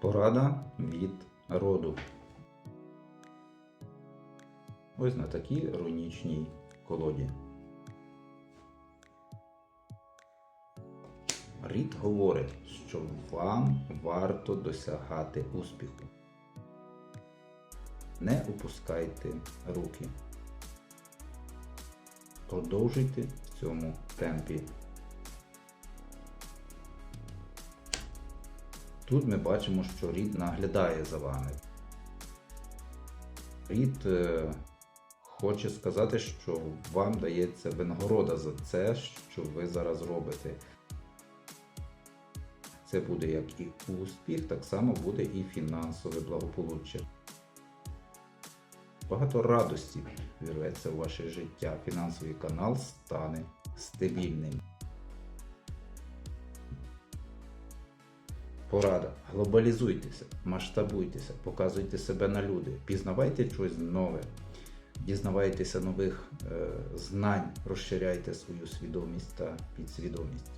Порада від роду. Ось на такій рунічній колоді. Рід говорить, що вам варто досягати успіху. Не опускайте руки. Продовжуйте в цьому темпі. Тут ми бачимо, що рід наглядає за вами. Рід е, хоче сказати, що вам дається винагорода за це, що ви зараз робите. Це буде як і успіх, так само буде і фінансове благополуччя. Багато радості вірветься у ваше життя. Фінансовий канал стане стабільним. Порада. Глобалізуйтеся, масштабуйтеся, показуйте себе на люди, пізнавайте щось нове, дізнавайтеся нових е, знань, розширяйте свою свідомість та підсвідомість.